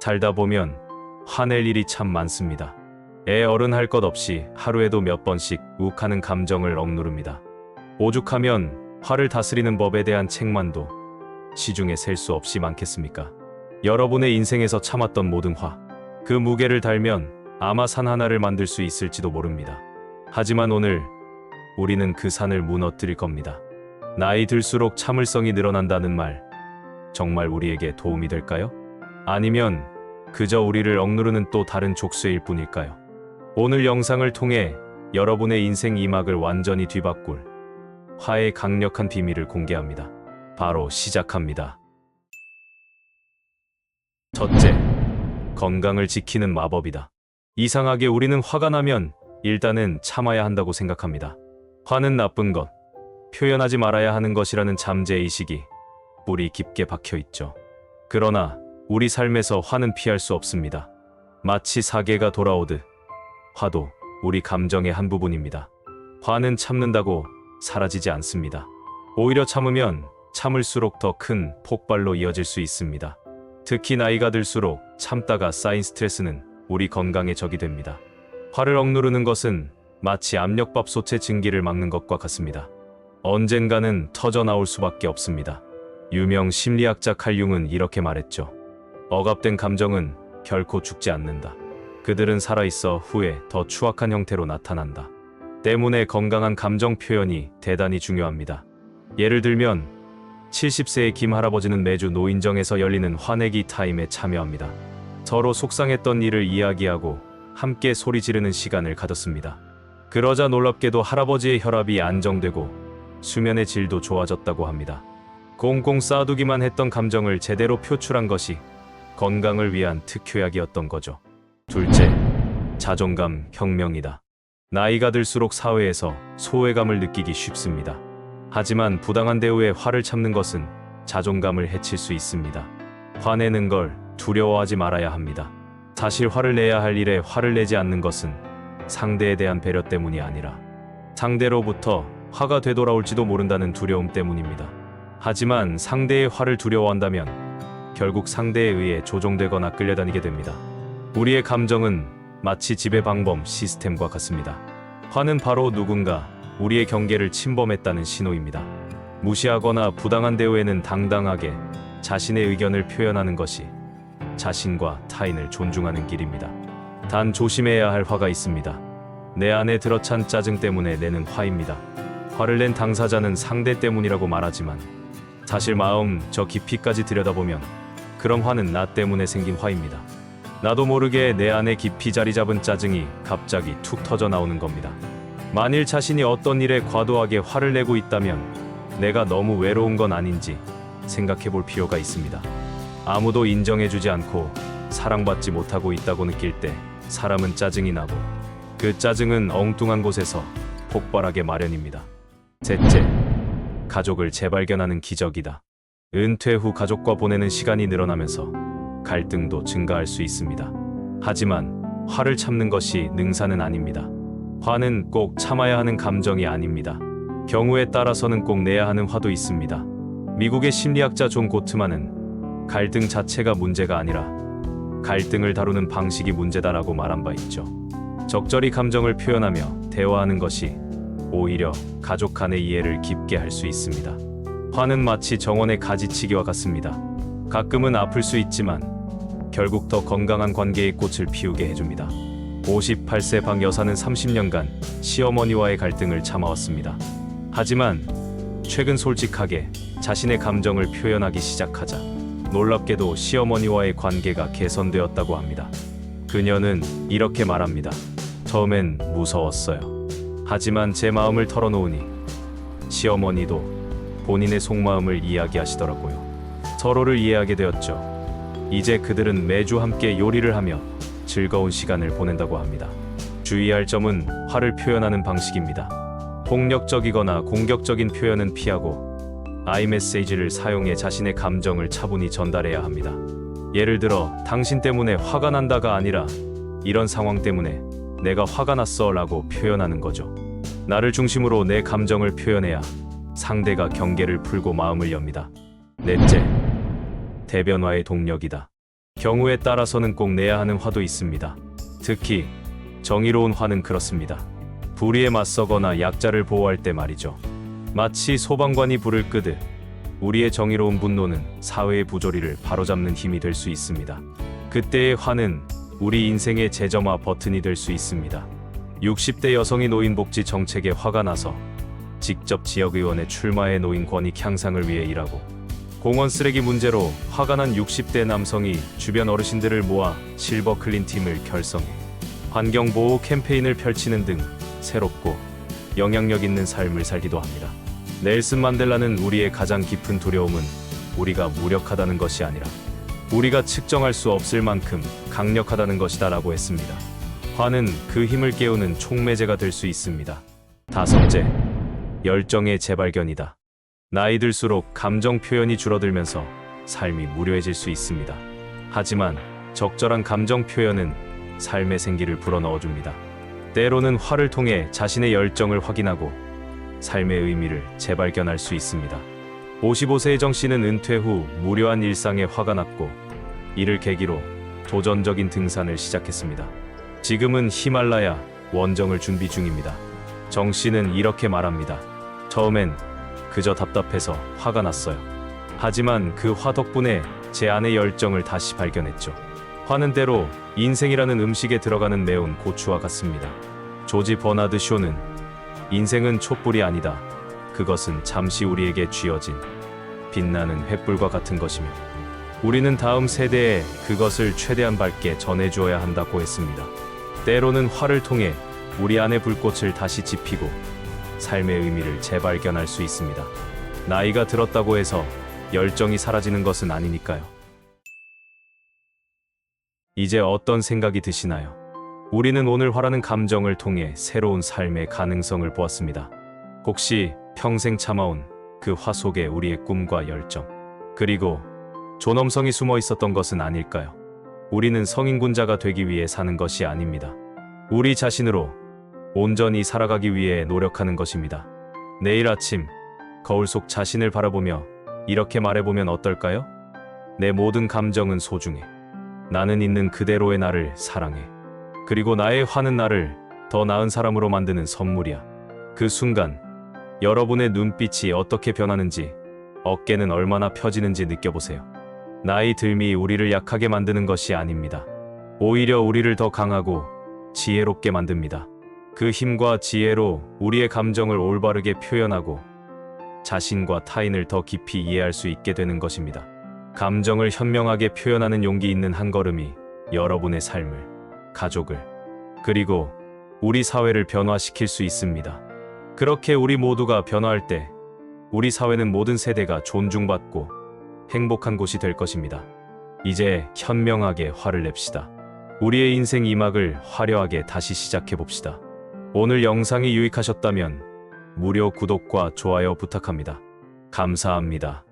살다 보면 화낼 일이 참 많습니다. 애 어른 할 것 없이 하루에도 몇 번씩 욱하는 감정을 억누릅니다. 오죽하면 화를 다스리는 법에 대한 책만도 시중에 셀 수 없이 많겠습니까? 여러분의 인생에서 참았던 모든 화, 그 무게를 달면 아마 산 하나를 만들 수 있을지도 모릅니다. 하지만 오늘 우리는 그 산을 무너뜨릴 겁니다. 나이 들수록 참을성이 늘어난다는 말, 정말 우리에게 도움이 될까요? 아니면 그저 우리를 억누르는 또 다른 족쇄일 뿐일까요? 오늘 영상을 통해 여러분의 인생 이막을 완전히 뒤바꿀 화의 강력한 비밀을 공개합니다. 바로 시작합니다. 첫째, 건강을 지키는 마법이다. 이상하게 우리는 화가 나면 일단은 참아야 한다고 생각합니다. 화는 나쁜 것, 표현하지 말아야 하는 것이라는 잠재의식이 뿌리 깊게 박혀 있죠. 그러나 우리 삶에서 화는 피할 수 없습니다. 마치 사계가 돌아오듯 화도 우리 감정의 한 부분입니다. 화는 참는다고 사라지지 않습니다. 오히려 참으면 참을수록 더 큰 폭발로 이어질 수 있습니다. 특히 나이가 들수록 참다가 쌓인 스트레스는 우리 건강에 적이 됩니다. 화를 억누르는 것은 마치 압력밥솥의 증기를 막는 것과 같습니다. 언젠가는 터져 나올 수밖에 없습니다. 유명 심리학자 칼융은 이렇게 말했죠. 억압된 감정은 결코 죽지 않는다. 그들은 살아있어 후에 더 추악한 형태로 나타난다. 때문에 건강한 감정 표현이 대단히 중요합니다. 예를 들면 70세의 김 할아버지는 매주 노인정에서 열리는 화내기 타임에 참여합니다. 서로 속상했던 일을 이야기하고 함께 소리 지르는 시간을 가졌습니다. 그러자 놀랍게도 할아버지의 혈압이 안정되고 수면의 질도 좋아졌다고 합니다. 꽁꽁 쌓아두기만 했던 감정을 제대로 표출한 것이 건강을 위한 특효약이었던 거죠. 둘째, 자존감 혁명이다. 나이가 들수록 사회에서 소외감을 느끼기 쉽습니다. 하지만 부당한 대우에 화를 참는 것은 자존감을 해칠 수 있습니다. 화내는 걸 두려워하지 말아야 합니다. 사실 화를 내야 할 일에 화를 내지 않는 것은 상대에 대한 배려 때문이 아니라 상대로부터 화가 되돌아올지도 모른다는 두려움 때문입니다. 하지만 상대의 화를 두려워한다면 결국 상대에 의해 조종되거나 끌려다니게 됩니다. 우리의 감정은 마치 지배방범 시스템과 같습니다. 화는 바로 누군가 우리의 경계를 침범했다는 신호입니다. 무시하거나 부당한 대우에는 당당하게 자신의 의견을 표현하는 것이 자신과 타인을 존중하는 길입니다. 단 조심해야 할 화가 있습니다. 내 안에 들어찬 짜증 때문에 내는 화입니다. 화를 낸 당사자는 상대 때문이라고 말하지만 사실 마음 저 깊이까지 들여다보면 그런 화는 나 때문에 생긴 화입니다. 나도 모르게 내 안에 깊이 자리 잡은 짜증이 갑자기 툭 터져 나오는 겁니다. 만일 자신이 어떤 일에 과도하게 화를 내고 있다면 내가 너무 외로운 건 아닌지 생각해 볼 필요가 있습니다. 아무도 인정해주지 않고 사랑받지 못하고 있다고 느낄 때 사람은 짜증이 나고 그 짜증은 엉뚱한 곳에서 폭발하게 마련입니다. 셋째, 가족을 재발견하는 기적이다. 은퇴 후 가족과 보내는 시간이 늘어나면서 갈등도 증가할 수 있습니다. 하지만 화를 참는 것이 능사는 아닙니다. 화는 꼭 참아야 하는 감정이 아닙니다. 경우에 따라서는 꼭 내야 하는 화도 있습니다. 미국의 심리학자 존 고트만은 갈등 자체가 문제가 아니라 갈등을 다루는 방식이 문제다라고 말한 바 있죠. 적절히 감정을 표현하며 대화하는 것이 오히려 가족 간의 이해를 깊게 할 수 있습니다. 화는 마치 정원의 가지치기와 같습니다. 가끔은 아플 수 있지만 결국 더 건강한 관계의 꽃을 피우게 해줍니다. 58세 박 여사는 30년간 시어머니와의 갈등을 참아왔습니다. 하지만 최근 솔직하게 자신의 감정을 표현하기 시작하자 놀랍게도 시어머니와의 관계가 개선되었다고 합니다. 그녀는 이렇게 말합니다. 처음엔 무서웠어요. 하지만 제 마음을 털어놓으니 시어머니도 본인의 속마음을 이야기하시더라고요. 서로를 이해하게 되었죠. 이제 그들은 매주 함께 요리를 하며 즐거운 시간을 보낸다고 합니다. 주의할 점은 화를 표현하는 방식입니다. 폭력적이거나 공격적인 표현은 피하고 아이메시지를 사용해 자신의 감정을 차분히 전달해야 합니다. 예를 들어 당신 때문에 화가 난다가 아니라 이런 상황 때문에 내가 화가 났어 라고 표현하는 거죠. 나를 중심으로 내 감정을 표현해야 상대가 경계를 풀고 마음을 엽니다. 넷째, 대변화의 동력이다. 경우에 따라서는 꼭 내야 하는 화도 있습니다. 특히 정의로운 화는 그렇습니다. 불의에 맞서거나 약자를 보호할 때 말이죠. 마치 소방관이 불을 끄듯 우리의 정의로운 분노는 사회의 부조리를 바로잡는 힘이 될 수 있습니다. 그때의 화는 우리 인생의 제점화 버튼이 될 수 있습니다. 60대 여성이 노인 복지 정책에 화가 나서 직접 지역의원에 출마해 노인 권익 향상을 위해 일하고 공원 쓰레기 문제로 화가 난 60대 남성이 주변 어르신들을 모아 실버 클린 팀을 결성해 환경 보호 캠페인을 펼치는 등 새롭고 영향력 있는 삶을 살기도 합니다. 넬슨 만델라는 우리의 가장 깊은 두려움은 우리가 무력하다는 것이 아니라 우리가 측정할 수 없을 만큼 강력하다는 것이다 라고 했습니다. 화는 그 힘을 깨우는 촉매제가 될 수 있습니다. 다섯째, 열정의 재발견이다. 나이 들수록 감정 표현이 줄어들면서 삶이 무료해질 수 있습니다. 하지만 적절한 감정 표현은 삶의 생기를 불어넣어줍니다. 때로는 화를 통해 자신의 열정을 확인하고 삶의 의미를 재발견할 수 있습니다. 55세의 정 씨는 은퇴 후 무료한 일상에 화가 났고 이를 계기로 도전적인 등산을 시작했습니다. 지금은 히말라야 원정을 준비 중입니다. 정 씨는 이렇게 말합니다. 처음엔 그저 답답해서 화가 났어요. 하지만 그 화 덕분에 제 안의 열정을 다시 발견했죠. 화는 때로 인생이라는 음식에 들어가는 매운 고추와 같습니다. 조지 버나드 쇼는 인생은 촛불이 아니다. 그것은 잠시 우리에게 쥐어진 빛나는 횃불과 같은 것이며 우리는 다음 세대에 그것을 최대한 밝게 전해주어야 한다고 했습니다. 때로는 화를 통해 우리 안의 불꽃을 다시 지피고 삶의 의미를 재발견할 수 있습니다. 나이가 들었다고 해서 열정이 사라지는 것은 아니니까요. 이제 어떤 생각이 드시나요? 우리는 오늘 화라는 감정을 통해 새로운 삶의 가능성을 보았습니다. 혹시 평생 참아온 그 화 속에 우리의 꿈과 열정, 그리고 존엄성이 숨어 있었던 것은 아닐까요? 우리는 성인군자가 되기 위해 사는 것이 아닙니다. 우리 자신으로 온전히 살아가기 위해 노력하는 것입니다. 내일 아침 거울 속 자신을 바라보며 이렇게 말해보면 어떨까요? 내 모든 감정은 소중해. 나는 있는 그대로의 나를 사랑해. 그리고 나의 화는 나를 더 나은 사람으로 만드는 선물이야. 그 순간 여러분의 눈빛이 어떻게 변하는지 어깨는 얼마나 펴지는지 느껴보세요. 나이 들미 우리를 약하게 만드는 것이 아닙니다. 오히려 우리를 더 강하고 지혜롭게 만듭니다. 그 힘과 지혜로 우리의 감정을 올바르게 표현하고 자신과 타인을 더 깊이 이해할 수 있게 되는 것입니다. 감정을 현명하게 표현하는 용기 있는 한 걸음이 여러분의 삶을, 가족을, 그리고 우리 사회를 변화시킬 수 있습니다. 그렇게 우리 모두가 변화할 때 우리 사회는 모든 세대가 존중받고 행복한 곳이 될 것입니다. 이제 현명하게 화를 냅시다. 우리의 인생 이막을 화려하게 다시 시작해 봅시다. 오늘 영상이 유익하셨다면 무료 구독과 좋아요 부탁합니다. 감사합니다.